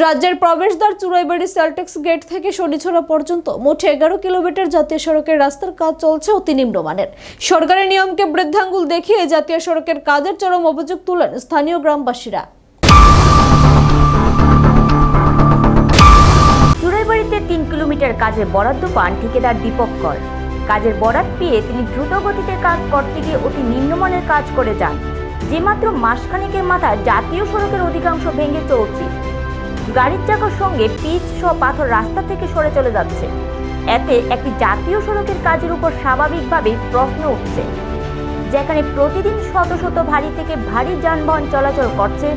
রাজ্যের প্রবেশদ্বার Churaibari Celtex gate থেকে শনিছড়া পর্যন্ত মোট এগারো কিলোমিটার জাতীয় সড়কের রাস্তার কাজ চলছে অতি নিম্নমানের সরকারের নিয়মকে বৃদ্ধাঙ্গুল দেখিয়ে জাতীয় সড়কের কাজের চরম অভিযোগ তুলেন স্থানীয় গ্রামবাসীরা। চুড়াইবাড়িতে তিন কিলোমিটার কাজের বরাদ্দ পান ঠিকাদার দীপক কর। কাজের বরাদ পেয়ে তিনি দ্রুত গতিতে কাজ করতে গিয়ে অতি নিম্নমানের কাজ করে যান। যে মাত্র মাসখানেকের মাথায় জাতীয় সড়কের অধিকাংশ ভেঙে চলছে। গাড়ির চাকার সঙ্গে পিচ সহ পাথর রাস্তা থেকে সরে চলে যাচ্ছে। এতে একটি জাতীয় সড়কের কাজের উপর স্বাভাবিকভাবেই প্রশ্ন উঠছে। যেখানে প্রতিদিন শত শত ভারী থেকে ভারী যানবাহন চলাচল করছে,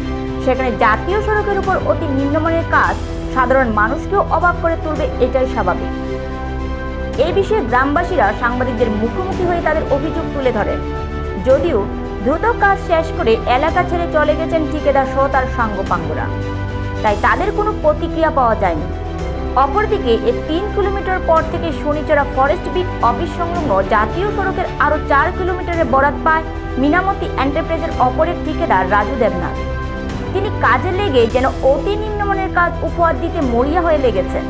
সেখানে জাতীয় সড়কের উপর অতি নিম্নমানের কাজ সাধারণ মানুষকেও অবাক করে তুলবে, এটাই স্বাভাবিক। এই বিষয়ে গ্রামবাসীরা সাংবাদিকদের মুখোমুখি হয়ে তাদের অভিযোগ তুলে ধরেন যদিও দ্রুত কাজ শেষ করে এলাকা ছেড়ে চলে গেছেন ঠিকাদার সহ তার সাঙ্গপাঙ্গরা। তাই তাদের কোনো প্রতিক্রিয়া পাওয়া যায়নি। অপরদিকে এর তিন কিলোমিটার পর থেকে শনিচরা ফরেস্ট বিট অফিস সংলগ্ন জাতীয় সড়কের আরও চার কিলোমিটারের বরাদ পায় মিনামতি এন্টারপ্রাইজের অপর এক ঠিকাদার রাজু দেবনাথ। তিনি কাজে লেগে যেন অতি নিম্নমানের কাজ উপহার দিতে মরিয়া হয়ে লেগেছেন।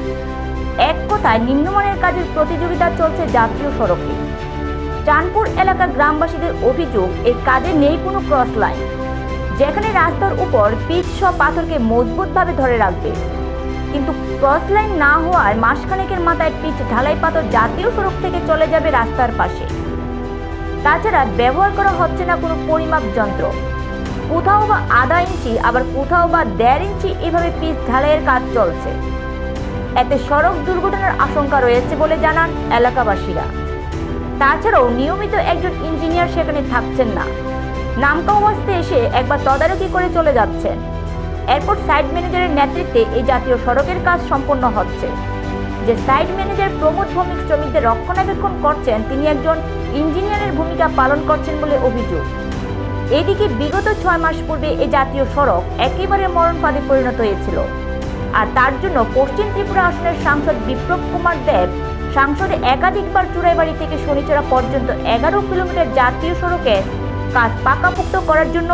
এক কথায়, নিম্নমানের কাজের প্রতিযোগিতা চলছে জাতীয় সড়কে। চাঁদপুর এলাকার গ্রামবাসীদের অভিযোগ, এই কাজে নেই কোনো ক্রস লাইন যেখানে রাস্তার উপর পিচ সব পাথরকে মজবুতভাবে ধরে রাখবে। কিন্তু ক্রস লাইন না হওয়ায় মাসখানেকের মাথায় পিচ ঢালাই পাথর জাতীয় সড়ক থেকে চলে যাবে রাস্তার পাশে। তাছাড়া ব্যবহার করা হচ্ছে না কোনো পরিমাপ যন্ত্র। কোথাও বা আধা ইঞ্চি, আবার কোথাও বা দেড় ইঞ্চি এভাবে পিচ ঢালাইয়ের কাজ চলছে। এতে সড়ক দুর্ঘটনার আশঙ্কা রয়েছে বলে জানান এলাকাবাসীরা। তাছাড়াও নিয়মিত একজন ইঞ্জিনিয়ার সেখানে থাকছেন না। নামকাওয়াস্তে এসে একবার তদারকি করে চলে যাচ্ছেন এরপর সাইড ম্যানেজারের নেতৃত্বে এই জাতীয় সড়কের কাজ সম্পন্ন হচ্ছে। যে সাইড ম্যানেজার প্রমোদ ভৌমিক শ্রমিকদের রক্ষণাবেক্ষণ করছেন, তিনি একজন ইঞ্জিনিয়ারের ভূমিকা পালন করছেন বলে অভিযোগ। এদিকে বিগত ছয় মাস পূর্বে এই জাতীয় সড়ক একেবারে মরণ ফাঁদে পরিণত হয়েছিল। আর তার জন্য পশ্চিম ত্রিপুরা আসনের সাংসদ বিপ্লব কুমার দেব সাংসদে একাধিকবার চুড়াইবাড়ি থেকে শনিচড়া পর্যন্ত এগারো কিলোমিটার জাতীয় সড়কের কাজ পাকাপোক্ত করার জন্য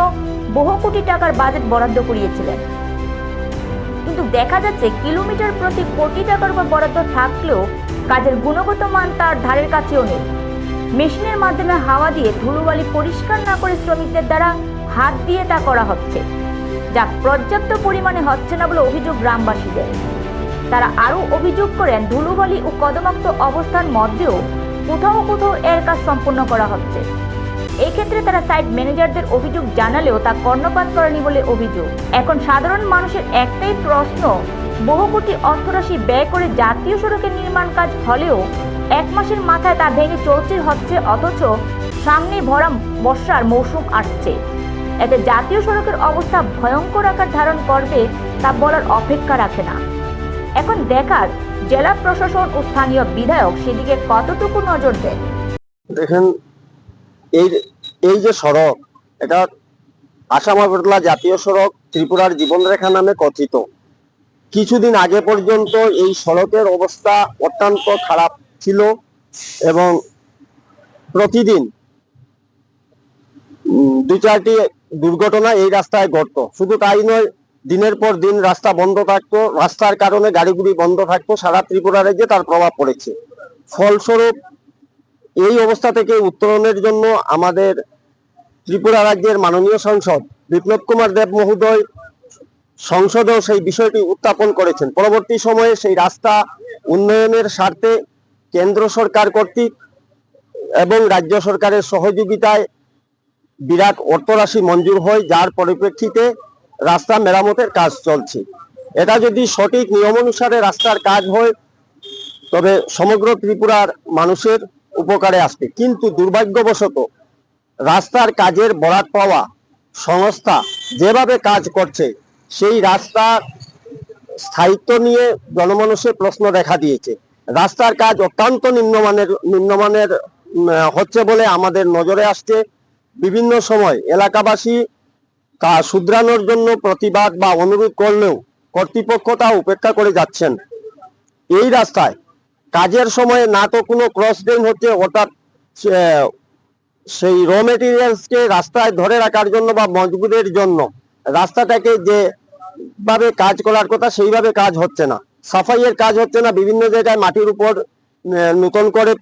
বহু কোটি টাকার বাজেট বরাদ্দ করিয়েছিলেন। কিন্তু দেখা যাচ্ছে কিলোমিটার প্রতি কোটি টাকার উপর বরাদ্দ থাকলেও কাজের গুণগত মান তার ধারের কাছেও নেই। মেশিনের মাধ্যমে হাওয়া দিয়ে ধুলোবালি পরিষ্কার না করে শ্রমিকদের দ্বারা হাত দিয়ে তা করা হচ্ছে। যা পর্যাপ্ত পরিমাণে হচ্ছে না বলে অভিযোগ গ্রামবাসীদের। তারা আরও অভিযোগ করেন, ধুলোবালি ও কদমাক্ত অবস্থার মধ্যেও কোথাও কোথাও এর কাজ সম্পন্ন করা হচ্ছে। এক্ষেত্রে তারা সাইট ম্যানেজারদের অভিযোগ জানালেও তা কর্ণপাত করেনি বলে অভিযোগ। এখন সাধারণ মানুষের একটাই প্রশ্ন, বহু কোটি অর্থরাশি ব্যয় করে জাতীয় সড়কের নির্মাণ কাজ হলেও এক মাসের মাথায় তা ভেঙে চৌচির হচ্ছে, অথচ সামনে ভরা বর্ষার মৌসুম আসছে। এতে জাতীয় সড়কের অবস্থা ভয়ঙ্কর আকার ধারণ করবে তা বলার অপেক্ষা রাখে না। এখন দেখার জেলা প্রশাসন ও স্থানীয় বিধায়ক সেদিকে কতটুকু নজর দেয় দেখেন এই এই যে সড়ক, এটা আসাম আগরতলা জাতীয় সড়ক ত্রিপুরার জীবনরেখা নামে কথিত। কিছুদিন আগে পর্যন্ত এই সড়কের অবস্থা অত্যন্ত খারাপ ছিল এবং প্রতিদিন দু চারটি দুর্ঘটনা এই রাস্তায় ঘটতো। শুধু তাই নয়, দিনের পর দিন রাস্তা বন্ধ থাকতো। রাস্তার কারণে গাড়িগুলি বন্ধ থাকতো। সারা ত্রিপুরা রাজ্যে তার প্রভাব পড়েছে। ফলস্বরূপ এই অবস্থা থেকে উত্তরণের জন্য আমাদের ত্রিপুরা রাজ্যের মাননীয় সংসদ বিপ্লব কুমার দেব মহোদয় সংসদেও সেই বিষয়টি উত্থাপন করেছেন। পরবর্তী সময়ে সেই রাস্তা উন্নয়নের স্বার্থে কেন্দ্র সরকার কর্তৃক এবং রাজ্য সরকারের সহযোগিতায় বিরাট অর্থরাশি মঞ্জুর হয়, যার পরিপ্রেক্ষিতে রাস্তা মেরামতের কাজ চলছে। এটা যদি সঠিক নিয়ম অনুসারে রাস্তার কাজ হয়, তবে সমগ্র ত্রিপুরার মানুষের উপকারে আসবে। কিন্তু দুর্ভাগ্যবশত রাস্তার কাজের বরাত পাওয়া সংস্থা যেভাবে কাজ করছে, সেই রাস্তার স্থায়িত্ব নিয়ে জনমানুষের প্রশ্ন দেখা দিয়েছে। রাস্তার কাজ অত্যন্ত নিম্নমানের নিম্নমানের হচ্ছে বলে আমাদের নজরে আসছে। বিভিন্ন সময় এলাকাবাসী তা শুধরানোর জন্য প্রতিবাদ বা অনুরোধ করলেও কর্তৃপক্ষ তা উপেক্ষা করে যাচ্ছেন। এই রাস্তায় কাজের সময় না তো কোনো ক্রস ড্রেন হচ্ছে অর্থাৎ সেই র মেটেরিয়ালসকে রাস্তায় ধরে রাখার জন্য বা মজবুতের জন্য রাস্তাটাকে যেভাবে কাজ করার কথা সেইভাবে কাজ হচ্ছে না। সাফাইয়ের কাজ হচ্ছে না বিভিন্ন জায়গায় মাটির উপর নতুন করে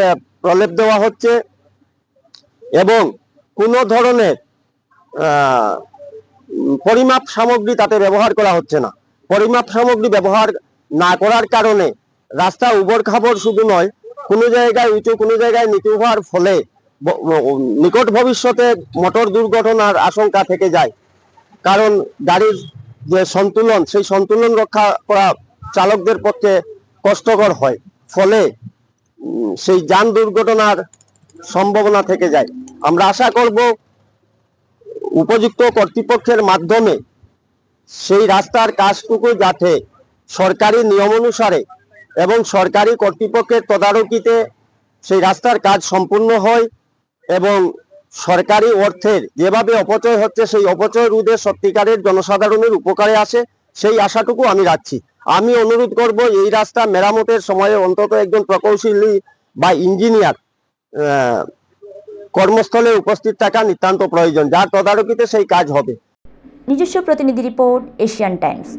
আহ, প্রলেপ দেওয়া হচ্ছে এবং কোনো ধরনের পরিমাপ সামগ্রী তাতে ব্যবহার করা হচ্ছে না। পরিমাপ সামগ্রী ব্যবহার না করার কারণে রাস্তা উবর খাবর শুধু নয়, কোনো জায়গায় উঁচু, কোনো জায়গায় নিচু হওয়ার ফলে নিকট ভবিষ্যতে মোটর দুর্ঘটনার আশঙ্কা থেকে যায়। কারণ গাড়ির যে সন্তুলন, সেই সন্তুলন রক্ষা করা চালকদের পক্ষে কষ্টকর হয়। ফলে সেই যান দুর্ঘটনার সম্ভাবনা থেকে যায়। আমরা আশা করব, উপযুক্ত কর্তৃপক্ষের মাধ্যমে সেই রাস্তার কাজটুকু যাতে সরকারি নিয়ম অনুসারে এবং সরকারি কর্তৃপক্ষের তদারকিতে সেই রাস্তার কাজ সম্পূর্ণ হয় এবং সরকারি অর্থের যেভাবে অপচয় হচ্ছে, সেই অপচয় রোধে সত্যিকারের জনসাধারণের উপকারে আসে, সেই আশাটুকু আমি রাখছি। আমি অনুরোধ করব, এই রাস্তা মেরামতের সময়ে অন্তত একজন প্রকৌশলী বা ইঞ্জিনিয়ার কর্মস্থলে উপস্থিত থাকা নিতান্ত প্রয়োজন, যার তদারকিতে সেই কাজ হবে। নিজস্ব প্রতিনিধি রিপোর্ট, এশিয়ান টাইমস।